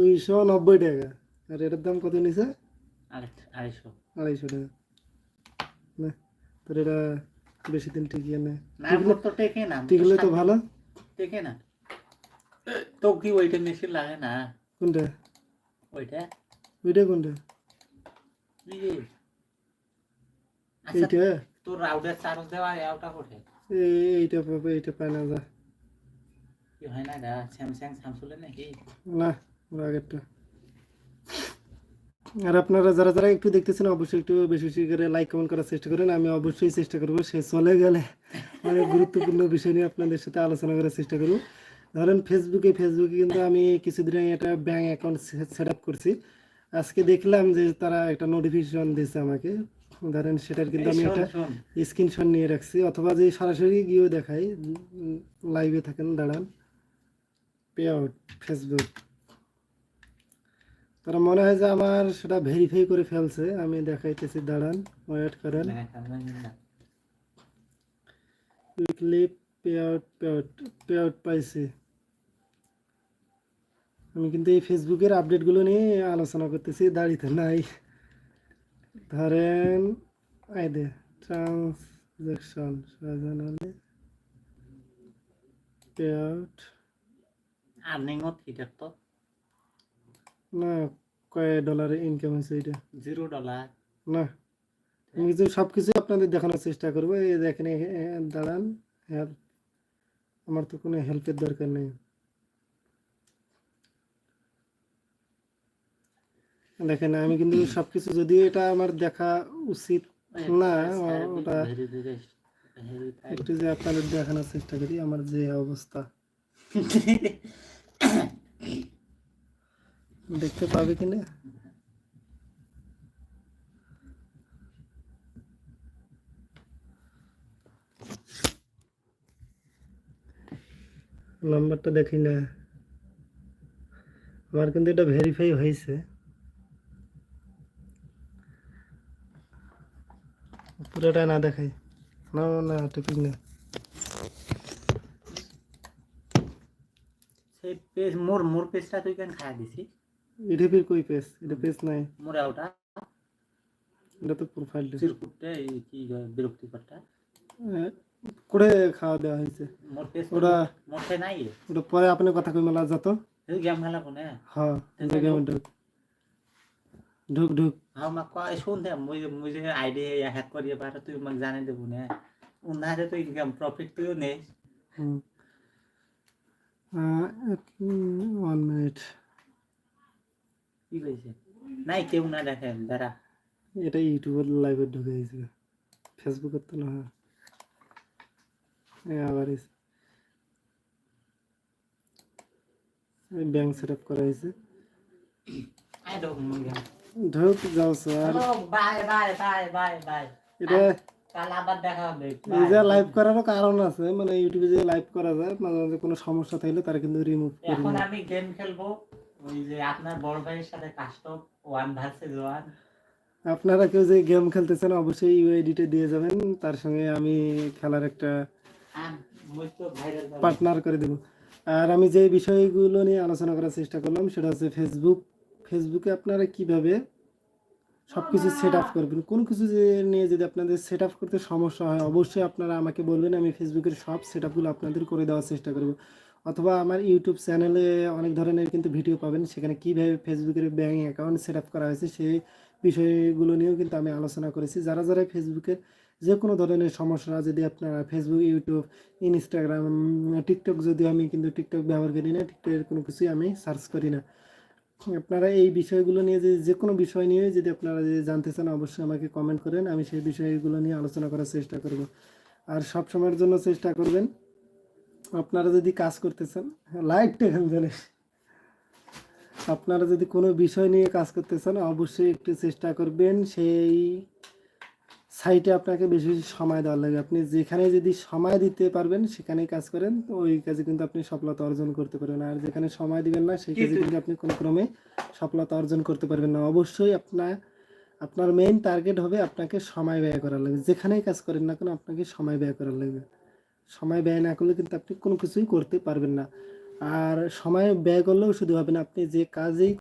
দুইশো নব্বই টাকা। আর এটার দাম কত নিছে? আড়াই- আড়াইশো। আড়াইশো টাকা। না তোর এটা বেশি দিন টিকিয়ে না। তো টেকে না টিকলে তো ভালো। টেকে না। তো কি ওইটা মেশিন লাগে না? কোনটা? ওইটা? ওইটা কোনটা। আচ্ছা এইটা? তোর রাউডার চার্জ দেওয়া ওটা কোঠে এইটা পাবে এইটা পায় না যা। কি হয় না এটা? স্যামসাং স্যামসুলের নাকি? না। ওর আগেরটা। আর আপনারা যারা যারা একটু দেখতেছেন অবশ্যই একটু বেশি বেশি করে লাইক কমেন্ট করার চেষ্টা করেন। আমি অবশ্যই চেষ্টা করব সে চলে গেলে অনেক গুরুত্বপূর্ণ বিষয় নিয়ে আপনাদের সাথে আলোচনা করার চেষ্টা করব। ধরেন ফেসবুকে ফেসবুকে কিন্তু আমি কিছুদিন আগে একটা ব্যাঙ্ক অ্যাকাউন্ট সেট আপ করছি। আজকে দেখলাম যে তারা একটা নোটিফিকেশন দিয়েছে আমাকে। ধরেন সেটার কিন্তু আমি একটা। স্ক্রিনশট নিয়ে রাখছি। অথবা যে সরাসরি গিয়েও দেখাই লাইভে থাকেন দাঁড়ান। পে আউট ফেসবুক তারা মনে হয় যে আমার সেটা ভেরিফাই করে ফেলছে। আমি দেখাইতেছি দাঁড়ান ওয়েট করেন। Weekly pay out pay out pay out পাইছি। আমি কিন্তু এই ফেসবুকের আপডেটগুলো নিয়ে আলোচনা করতেছি দাঁড়িতে নাই। ধরেন আই দে ট্রানজাকশন পে আউট আর্নিংও থিটার তো। না কয় ডলারের ইনকাম হয়েছে এটা? জিরো ডলার না। আমি কিছু সব কিছু আপনাদের দেখানোর চেষ্টা করব। এই দেখেন দাঁড়ান হেল্প আমার তো কোনো হেল্পের দরকার নেই। দেখেন আমি কিন্তু সব কিছু যদিও এটা আমার দেখা উচিত না ওটা একটু যে আপনাদের দেখানোর চেষ্টা করি আমার যে অবস্থা। দেখতে পাবে কিনা নাম্বারটা দেখি না আমার কিন্তু এটা ভেরিফাই হয়েছে পুরোটা না দেখাই না না টপিক না সেই পেজ মোর মোর পেজটা তুই কেন খায়া দিছি এটা ফির কই পেজ এটা পেজ নাই। মোরে ওটা এটা তো প্রোফাইল চিরকুটে এই কি বিরক্তিকরটা? করে খাওয়া দেওয়া হয়েছে। ওটা মোরতে নাই? ওটা পরে আপনি কথা কই মেলা যত এই গেম খেলা কোনে? হ্যাঁ গেমে ঢুক। ঢুক ঢুক। হ্যাঁ মা কয় শুন দে মুই মুই যে আইডি হ্যাক করিয়ে পারে তুই আমাকে জানাই দেবো না। উনারে তো ইনকাম প্রফিট তুইও নেই হুম। ওয়ান মিনিট কি কইছে? নাই কেউ না দেখেন দাঁড়া। এটা ইউটিউবের লাইভে ঢুকে গেছে ফেসবুকের তো না হয়। আবার ব্যাংক সেট আপ করা হয়েছে। ঢুক যাও sir bye bye bye bye bye এটা লাইভ করারও কারণ আছে মানে ইউটিউবে যে লাইভ করা যায় মাঝে মাঝে কোনো সমস্যা থাকলে তারা কিন্তু রিমুভ করে আমি গেম খেলব। ওই যে আপনার বড় ভাইয়ের সাথে কাস্টম ওয়ান ভার্সেস ওয়ান আপনারা কেউ যে গেম খেলতেছেন অবশ্যই দিয়ে যাবেন। তার সঙ্গে আমি খেলার একটা পার্টনার করে দেব। আর আমি যে বিষয়গুলো নিয়ে আলোচনা করার চেষ্টা করলাম সেটা হচ্ছে ফেসবুক ফেসবুকে আপনারা কীভাবে সব কিছু সেট আপ করবেন? কোনো কিছু যে নিয়ে যদি আপনাদের সেট আপ করতে সমস্যা হয় অবশ্যই আপনারা আমাকে বলবেন। আমি ফেসবুকের সব সেট আপগুলো আপনাদের করে দেওয়ার চেষ্টা করব। অথবা আমার ইউটিউব চ্যানেলে অনেক ধরনের কিন্তু ভিডিও পাবেন। সেখানে কীভাবে ফেসবুকের ব্যাঙ্ক অ্যাকাউন্ট সেট আপ করা হয়েছে, সেই বিষয়গুলো নিয়েও কিন্তু আমি আলোচনা করেছি। যারা যারা ফেসবুকের যে কোনো ধরনের সমস্যা, যদি আপনারা ফেসবুক ইউটিউব ইনস্টাগ্রাম টিকটক যদিও আমি কিন্তু টিকটক ব্যবহার করি না টিকটকের কোনো কিছুই আমি সার্চ করি না। আপনারা এই বিষয়গুলো নিয়ে যে যে কোনো বিষয় নিয়ে যদি আপনারা যে জানতে চান, অবশ্যই আমাকে কমেন্ট করেন, আমি সেই বিষয়গুলো নিয়ে আলোচনা করার চেষ্টা করব। আর সব সময়ের জন্য চেষ্টা করবেন আপনারা যদি কাজ করতে চান লাইটটা এখানে জানিস আপনারা যদি কোনো বিষয় নিয়ে কাজ করতে চান অবশ্যই একটু চেষ্টা করবেন। সেই সাইটে আপনাকে বেশি বেশি সময় দেওয়ার লাগে। আপনি যেখানে যদি সময় দিতে পারবেন সেখানেই কাজ করেন। তো ওই কাজে কিন্তু আপনি সফলতা অর্জন করতে পারবেন। আর যেখানে সময় দিবেন না সেই কাজে কিন্তু আপনি কোনো ক্রমে সফলতা অর্জন করতে পারবেন না। অবশ্যই আপনার আপনার মেইন টার্গেট হবে আপনাকে সময় ব্যয় করার লাগবে যেখানেই কাজ করেন না কেন আপনাকে সময় ব্যয় করার লাগবে সময় ব্যয় না করলে কিন্তু আপনি কোনো কিছুই করতে পারবেন না। আর সময় ব্যয় করলেও শুধু হবে না, আপনি যে কাজেই